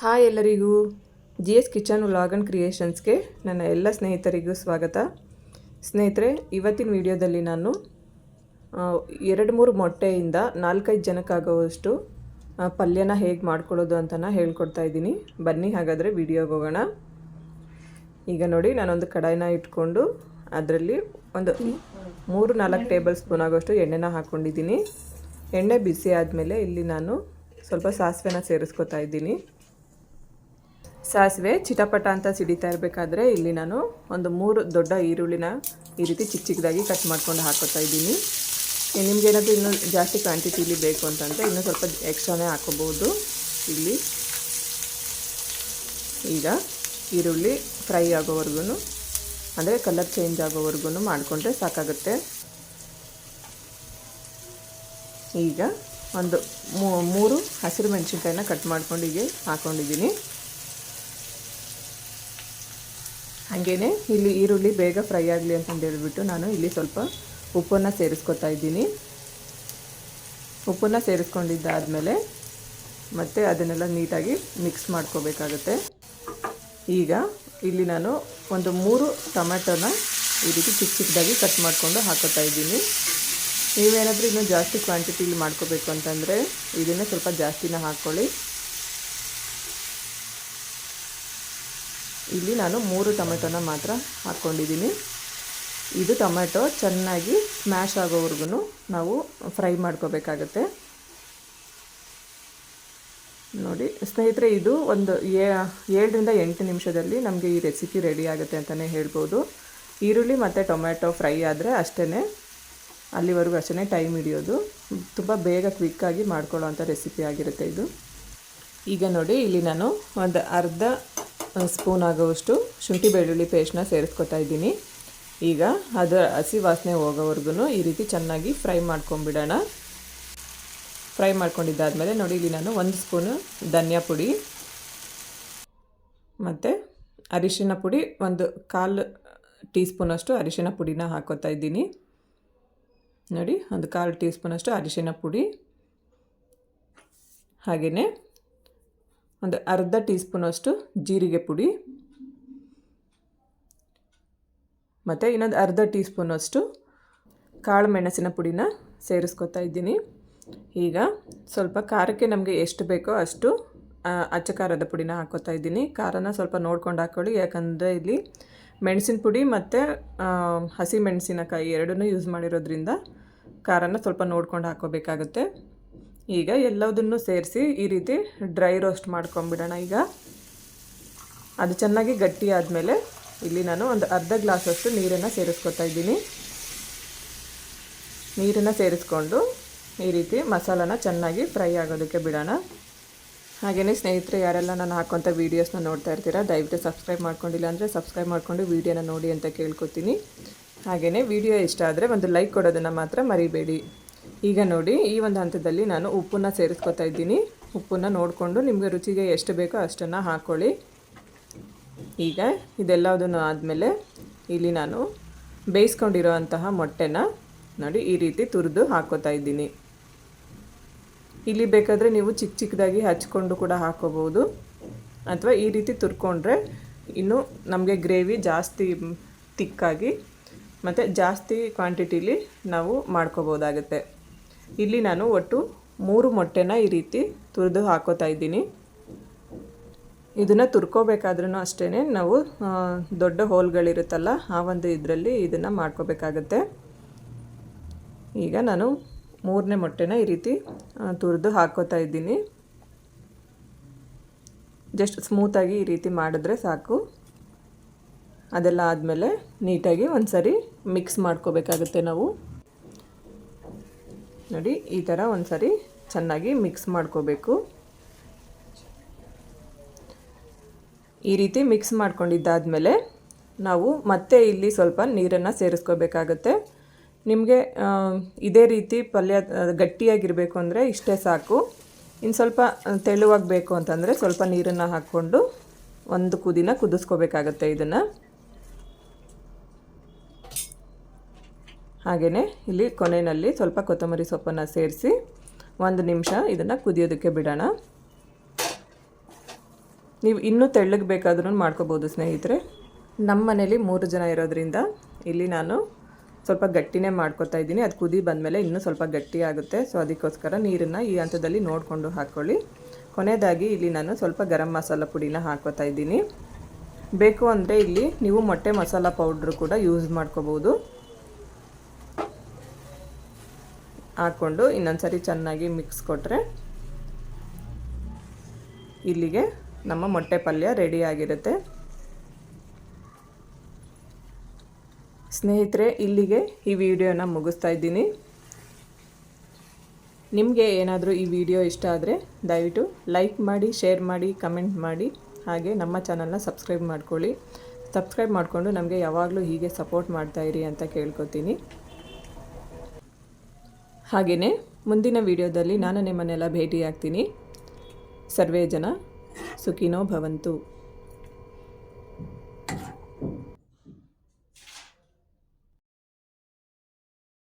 Hi ಎಲ್ಲರಿಗೂ. G S kitchen vlog and ಕ್ರಿಯೇಷನ್ಸ್ಗೆ ನನ್ನ ಎಲ್ಲ ಸ್ನೇಹಿತರಿಗೂ ಸ್ವಾಗತ. ಸ್ನೇಹಿತರೆ, ಇವತ್ತಿನ ವಿಡಿಯೋದಲ್ಲಿ ನಾನು ಎರಡು ಮೂರು ಮೊಟ್ಟೆಯಿಂದ ನಾಲ್ಕೈದು ಜನಕ್ಕಾಗುವಷ್ಟು ಪಲ್ಯನ ಹೇಗೆ ಮಾಡ್ಕೊಳ್ಳೋದು ಅಂತನ ಹೇಳ್ಕೊಡ್ತಾ ಇದ್ದೀನಿ. ಬನ್ನಿ ಹಾಗಾದರೆ ವಿಡಿಯೋಗೆ ಹೋಗೋಣ. ಈಗ ನೋಡಿ, ನಾನೊಂದು ಕಡಾಯಿನ ಇಟ್ಕೊಂಡು ಅದರಲ್ಲಿ ಒಂದು ಮೂರು ನಾಲ್ಕು ಟೇಬಲ್ ಸ್ಪೂನ್ ಆಗೋಷ್ಟು ಎಣ್ಣೆನ ಹಾಕ್ಕೊಂಡಿದ್ದೀನಿ ಎಣ್ಣೆ ಬಿಸಿ ಆದಮೇಲೆ ಇಲ್ಲಿ ನಾನು ಸ್ವಲ್ಪ ಸಾಸಿವೆನ ಸೇರಿಸ್ಕೊತಾ ಇದ್ದೀನಿ. ಸಾಸಿವೆ ಚಿಟಪಟ ಅಂತ ಸಿಡಿತಾ ಇರಬೇಕಾದ್ರೆ ಇಲ್ಲಿ ನಾನು ಒಂದು ಮೂರು ದೊಡ್ಡ ಈರುಳ್ಳಿನ ಈ ರೀತಿ ಚಿಕ್ಕ ಚಿಕ್ಕದಾಗಿ ಕಟ್ ಮಾಡ್ಕೊಂಡು ಹಾಕೋತಾ ಇದ್ದೀನಿ. ನಿಮಗೇನಾದರೂ ಇನ್ನೂ ಜಾಸ್ತಿ ಕ್ವಾಂಟಿಟಿಲಿ ಬೇಕು ಅಂತಂದರೆ ಇನ್ನೂ ಸ್ವಲ್ಪ ಎಕ್ಸ್ಟ್ರಾನೇ ಹಾಕೋಬೋದು ಇಲ್ಲಿ ಈಗ ಈರುಳ್ಳಿ ಫ್ರೈ ಆಗೋವರೆಗೂ ಅಂದರೆ ಕಲರ್ ಚೇಂಜ್ ಆಗೋವರೆಗೂ ಮಾಡಿಕೊಂಡ್ರೆ ಸಾಕಾಗುತ್ತೆ. ಈಗ ಒಂದು ಮೂರು ಹಸಿರು ಮೆಣಸಿನ್ಕಾಯಿನ ಕಟ್ ಮಾಡ್ಕೊಂಡು ಹೀಗೆ ಹಾಕ್ಕೊಂಡಿದ್ದೀನಿ ಹಾಗೇನೆ ಇಲ್ಲಿ ಈರುಳ್ಳಿ ಬೇಗ ಫ್ರೈ ಆಗಲಿ ಅಂತಂದು ಹೇಳಿಬಿಟ್ಟು ನಾನು ಇಲ್ಲಿ ಸ್ವಲ್ಪ ಉಪ್ಪನ್ನು ಸೇರಿಸ್ಕೊತಾ ಇದ್ದೀನಿ. ಉಪ್ಪನ್ನು ಸೇರಿಸ್ಕೊಂಡಿದ್ದಾದಮೇಲೆ ಮತ್ತು ಅದನ್ನೆಲ್ಲ ನೀಟಾಗಿ ಮಿಕ್ಸ್ ಮಾಡ್ಕೋಬೇಕಾಗತ್ತೆ. ಈಗ ಇಲ್ಲಿ ನಾನು ಒಂದು ಮೂರು ಟೊಮೆಟೊನ ಈ ರೀತಿ ಚಿಕ್ಕ ಚಿಕ್ಕದಾಗಿ ಕಟ್ ಮಾಡಿಕೊಂಡು ಹಾಕೋತಾ ಇದ್ದೀನಿ. ನೀವೇನಾದರೂ ಇನ್ನೂ ಜಾಸ್ತಿ ಕ್ವಾಂಟಿಟಿಲಿ ಮಾಡ್ಕೋಬೇಕು ಅಂತಂದರೆ ಇದನ್ನೇ ಸ್ವಲ್ಪ ಜಾಸ್ತಿನ ಹಾಕ್ಕೊಳ್ಳಿ. ಇಲ್ಲಿ ನಾನು ಮೂರು ಟೊಮೆಟೊನ ಮಾತ್ರ ಹಾಕ್ಕೊಂಡಿದ್ದೀನಿ. ಇದು ಟೊಮೆಟೊ ಚೆನ್ನಾಗಿ ಸ್ಮ್ಯಾಶ್ ಆಗೋವರೆಗೂ ನಾವು ಫ್ರೈ ಮಾಡ್ಕೋಬೇಕಾಗತ್ತೆ. ನೋಡಿ, ಸ್ನೇಹಿತರೆ, ಇದು ಒಂದು ಏಳರಿಂದ ಎಂಟು ನಿಮಿಷದಲ್ಲಿ ನಮಗೆ ಈ ರೆಸಿಪಿ ರೆಡಿ ಆಗುತ್ತೆ ಅಂತಲೇ ಹೇಳ್ಬೋದು. ಈರುಳ್ಳಿ ಮತ್ತು ಟೊಮೆಟೊ ಫ್ರೈ ಆದರೆ ಅಷ್ಟೇ ಅಲ್ಲಿವರೆಗೂ ಅಷ್ಟೇ ಟೈಮ್ ಹಿಡಿಯೋದು. ತುಂಬ ಬೇಗ ಕ್ವಿಕ್ಕಾಗಿ ಮಾಡ್ಕೊಳ್ಳೋ ಅಂಥ ರೆಸಿಪಿ ಆಗಿರುತ್ತೆ ಇದು. ಈಗ ನೋಡಿ, ಇಲ್ಲಿ ನಾನು ಒಂದು ಅರ್ಧ ಸ್ಪೂನ್ ಆಗೋವಷ್ಟು ಶುಂಠಿ ಬೆಳ್ಳುಳ್ಳಿ ಪೇಸ್ಟ್ನ ಸೇರಿಸ್ಕೊತಾ ಇದ್ದೀನಿ. ಈಗ ಅದು ಹಸಿ ವಾಸನೆ ಹೋಗೋವರೆಗೂ ಈ ರೀತಿ ಚೆನ್ನಾಗಿ ಫ್ರೈ ಮಾಡ್ಕೊಂಬಿಡೋಣ. ಫ್ರೈ ಮಾಡ್ಕೊಂಡಿದ್ದಾದಮೇಲೆ ನೋಡಿ, ಇಲ್ಲಿ ನಾನು ಒಂದು ಸ್ಪೂನು ಧನಿಯಾ ಪುಡಿ, ಮತ್ತು ಅರಿಶಿನ ಪುಡಿ, ಒಂದು ಕಾಲು ಟೀ ಸ್ಪೂನಷ್ಟು ಅರಿಶಿನ ಪುಡಿನ ಹಾಕೋತಾ ಇದ್ದೀನಿ. ನೋಡಿ, ಒಂದು ಕಾಲು ಟೀ ಸ್ಪೂನಷ್ಟು ಅರಿಶಿನ ಪುಡಿ, ಹಾಗೆಯೇ ಒಂದು ಅರ್ಧ ಟೀ ಸ್ಪೂನಷ್ಟು ಜೀರಿಗೆ ಪುಡಿ. ಮತ್ತು ಇನ್ನೊಂದು ಅರ್ಧ ಟೀ ಸ್ಪೂನಷ್ಟು ಕಾಳು ಮೆಣಸಿನ ಪುಡಿನ ಸೇರಿಸ್ಕೊತಾ ಇದ್ದೀನಿ. ಈಗ ಸ್ವಲ್ಪ ಖಾರಕ್ಕೆ ನಮಗೆ ಎಷ್ಟು ಬೇಕೋ ಅಷ್ಟು ಅಚ್ಚ ಖಾರದ ಪುಡಿನ ಹಾಕೋತಾ ಇದ್ದೀನಿ. ಖಾರನ ಸ್ವಲ್ಪ ನೋಡ್ಕೊಂಡು ಹಾಕ್ಕೊಳ್ಳಿ ಯಾಕಂದರೆ ಇಲ್ಲಿ ಮೆಣಸಿನ ಪುಡಿ ಮತ್ತು ಹಸಿ ಮೆಣಸಿನಕಾಯಿ ಎರಡನ್ನೂ ಯೂಸ್ ಮಾಡಿರೋದ್ರಿಂದ ಖಾರನ ಸ್ವಲ್ಪ ನೋಡ್ಕೊಂಡು ಹಾಕೋಬೇಕಾಗುತ್ತೆ. ಈಗ ಎಲ್ಲದನ್ನು ಸೇರಿಸಿ ಈ ರೀತಿ ಡ್ರೈ ರೋಸ್ಟ್ ಮಾಡ್ಕೊಂಬಿಡೋಣ ಈಗ. ಅದು ಚೆನ್ನಾಗಿ ಗಟ್ಟಿ ಆದಮೇಲೆ ಇಲ್ಲಿ ನಾನು ಒಂದು ಅರ್ಧ ಗ್ಲಾಸಷ್ಟು ನೀರನ್ನು ಸೇರಿಸ್ಕೊತಾ ಇದ್ದೀನಿ. ನೀರನ್ನು ಸೇರಿಸ್ಕೊಂಡು ಈ ರೀತಿ ಮಸಾಲಾನ ಚೆನ್ನಾಗಿ ಫ್ರೈ ಆಗೋದಕ್ಕೆ ಬಿಡೋಣ. ಹಾಗೆಯೇ ಸ್ನೇಹಿತರೆ, ಯಾರೆಲ್ಲ ನಾನು ಹಾಕೋಂಥ ವೀಡಿಯೋಸ್ನ ನೋಡ್ತಾ ಇರ್ತೀರಾ, ದಯವಿಟ್ಟು ಸಬ್ಸ್ಕ್ರೈಬ್ ಮಾಡ್ಕೊಂಡಿಲ್ಲ ಅಂದರೆ ಸಬ್ಸ್ಕ್ರೈಬ್ ಮಾಡಿಕೊಂಡು ವೀಡಿಯೋನ ನೋಡಿ ಅಂತ ಕೇಳ್ಕೊತೀನಿ. ಹಾಗೆಯೇ ವಿಡಿಯೋ ಇಷ್ಟ ಆದರೆ ಒಂದು ಲೈಕ್ ಕೊಡೋದನ್ನು ಮಾತ್ರ ಮರಿಬೇಡಿ. ಈಗ ನೋಡಿ, ಈ ಒಂದು ಹಂತದಲ್ಲಿ ನಾನು ಉಪ್ಪನ್ನು ಸೇರಿಸ್ಕೊತಾ ಇದ್ದೀನಿ. ಉಪ್ಪನ್ನು ನೋಡಿಕೊಂಡು ನಿಮಗೆ ರುಚಿಗೆ ಎಷ್ಟು ಬೇಕೋ ಅಷ್ಟನ್ನು ಹಾಕ್ಕೊಳ್ಳಿ ಈಗ ಇದೆಲ್ಲದನ್ನು ಆದಮೇಲೆ ಇಲ್ಲಿ ನಾನು ಬೇಯಿಸ್ಕೊಂಡಿರೋ ಅಂತಹ ಮೊಟ್ಟೆನ ನೋಡಿ ಈ ರೀತಿ ತುರಿದು ಹಾಕೋತಾ ಇದ್ದೀನಿ. ಇಲ್ಲಿ ಬೇಕಾದರೆ ನೀವು ಚಿಕ್ಕ ಚಿಕ್ಕದಾಗಿ ಹಚ್ಕೊಂಡು ಕೂಡ ಹಾಕೋಬೋದು ಅಥವಾ ಈ ರೀತಿ ತುರ್ಕೊಂಡ್ರೆ ಇನ್ನು ನಮಗೆ ಗ್ರೇವಿ ಜಾಸ್ತಿ ತಿಕ್ಕಾಗಿ ಮತ್ತು ಜಾಸ್ತಿ ಕ್ವಾಂಟಿಟಿಲಿ ನಾವು ಮಾಡ್ಕೋಬೋದಾಗುತ್ತೆ. ಇಲ್ಲಿ ನಾನು ಒಟ್ಟು ಮೂರು ಮೊಟ್ಟೆನ ಈ ರೀತಿ ತುರಿದು ಹಾಕೋತಾ ಇದ್ದೀನಿ. ಇದನ್ನು ತುರ್ಕೋಬೇಕಾದ್ರೂ ಅಷ್ಟೇ ನಾವು ದೊಡ್ಡ ಹೋಲ್ಗಳಿರುತ್ತಲ್ಲ ಆ ಒಂದು ಇದರಲ್ಲಿ ಇದನ್ನು ಮಾಡ್ಕೋಬೇಕಾಗತ್ತೆ. ಈಗ ನಾನು ಮೂರನೇ ಮೊಟ್ಟೆನ ಈ ರೀತಿ ತುರಿದು ಹಾಕೋತಾ ಇದ್ದೀನಿ. ಜಸ್ಟ್ ಸ್ಮೂತಾಗಿ ಈ ರೀತಿ ಮಾಡಿದ್ರೆ ಸಾಕು. ಅದೆಲ್ಲ ಆದಮೇಲೆ ನೀಟಾಗಿ ಒಂದು ಸರಿ ಮಿಕ್ಸ್ ಮಾಡ್ಕೋಬೇಕಾಗುತ್ತೆ ನಾವು. ನೋಡಿ, ಈ ಥರ ಒಂದು ಸರಿ ಚೆನ್ನಾಗಿ ಮಿಕ್ಸ್ ಮಾಡ್ಕೋಬೇಕು. ಈ ರೀತಿ ಮಿಕ್ಸ್ ಮಾಡ್ಕೊಂಡಿದ್ದಾದಮೇಲೆ ನಾವು ಮತ್ತೆ ಇಲ್ಲಿ ಸ್ವಲ್ಪ ನೀರನ್ನು ಸೇರಿಸ್ಕೋಬೇಕಾಗತ್ತೆ. ನಿಮಗೆ ಇದೇ ರೀತಿ ಪಲ್ಯ ಗಟ್ಟಿಯಾಗಿರಬೇಕು ಅಂದರೆ ಇಷ್ಟೇ ಸಾಕು. ಇನ್ನು ಸ್ವಲ್ಪ ತೆಳುವಾಗಬೇಕು ಅಂತಂದರೆ ಸ್ವಲ್ಪ ನೀರನ್ನು ಹಾಕ್ಕೊಂಡು ಒಂದು ಕುದಿನ ಕುದಿಸ್ಕೋಬೇಕಾಗತ್ತೆ ಇದನ್ನು. ಹಾಗೆಯೇ ಇಲ್ಲಿ ಕೊನೆಯಲ್ಲಿ ಸ್ವಲ್ಪ ಕೊತ್ತಂಬರಿ ಸೊಪ್ಪನ್ನು ಸೇರಿಸಿ ಒಂದು ನಿಮಿಷ ಇದನ್ನು ಕುದಿಯೋದಕ್ಕೆ ಬಿಡೋಣ. ನೀವು ಇನ್ನೂ ತೆಳ್ಳಗೆ ಬೇಕಾದ್ರೂ ಮಾಡ್ಕೋಬೋದು ಸ್ನೇಹಿತರೆ. ನಮ್ಮ ಮನೇಲಿ ಮೂರು ಜನ ಇರೋದ್ರಿಂದ ಇಲ್ಲಿ ನಾನು ಸ್ವಲ್ಪ ಗಟ್ಟಿನೇ ಮಾಡ್ಕೊತಾ ಇದ್ದೀನಿ. ಅದು ಕುದಿ ಬಂದಮೇಲೆ ಇನ್ನೂ ಸ್ವಲ್ಪ ಗಟ್ಟಿ ಆಗುತ್ತೆ. ಸೊ, ಅದಕ್ಕೋಸ್ಕರ ನೀರನ್ನು ಈ ಹಂತದಲ್ಲಿ ನೋಡಿಕೊಂಡು ಹಾಕ್ಕೊಳ್ಳಿ ಕೊನೆಯದಾಗಿ ಇಲ್ಲಿ ನಾನು ಸ್ವಲ್ಪ ಗರಂ ಮಸಾಲ ಪುಡಿನ ಹಾಕೋತಾ ಇದ್ದೀನಿ. ಬೇಕು ಅಂದರೆ ಇಲ್ಲಿ ನೀವು ಮೊಟ್ಟೆ ಮಸಾಲ ಪೌಡ್ರು ಕೂಡ ಯೂಸ್ ಮಾಡ್ಕೋಬೋದು. ಹಾಕ್ಕೊಂಡು ಇನ್ನೊಂದ್ಸರಿ ಚೆನ್ನಾಗಿ ಮಿಕ್ಸ್ ಕೊಟ್ಟರೆ ಇಲ್ಲಿಗೆ ನಮ್ಮ ಮೊಟ್ಟೆ ಪಲ್ಯ ರೆಡಿ ಆಗಿರುತ್ತೆ. ಸ್ನೇಹಿತರೆ, ಇಲ್ಲಿಗೆ ಈ ವಿಡಿಯೋನ ಮುಗಿಸ್ತಾ ಇದ್ದೀನಿ. ನಿಮಗೆ ಏನಾದರೂ ಈ ವಿಡಿಯೋ ಇಷ್ಟ ಆದರೆ ದಯವಿಟ್ಟು ಲೈಕ್ ಮಾಡಿ, ಶೇರ್ ಮಾಡಿ, ಕಮೆಂಟ್ ಮಾಡಿ, ಹಾಗೆ ನಮ್ಮ ಚಾನಲ್ನ ಸಬ್ಸ್ಕ್ರೈಬ್ ಮಾಡ್ಕೊಳ್ಳಿ. ಸಬ್ಸ್ಕ್ರೈಬ್ ಮಾಡಿಕೊಂಡು ನಮಗೆ ಯಾವಾಗಲೂ ಹೀಗೆ ಸಪೋರ್ಟ್ ಮಾಡ್ತಾಯಿರಿ ಅಂತ ಕೇಳ್ಕೊತೀನಿ. ಹಾಗೆಯೇ ಮುಂದಿನ ವಿಡಿಯೋದಲ್ಲಿ ನಾನು ನಿಮ್ಮನ್ನೆಲ್ಲ ಭೇಟಿಯಾಗ್ತೀನಿ. ಸರ್ವೇ ಜನ ಸುಖಿನೋ ಭವಂತು.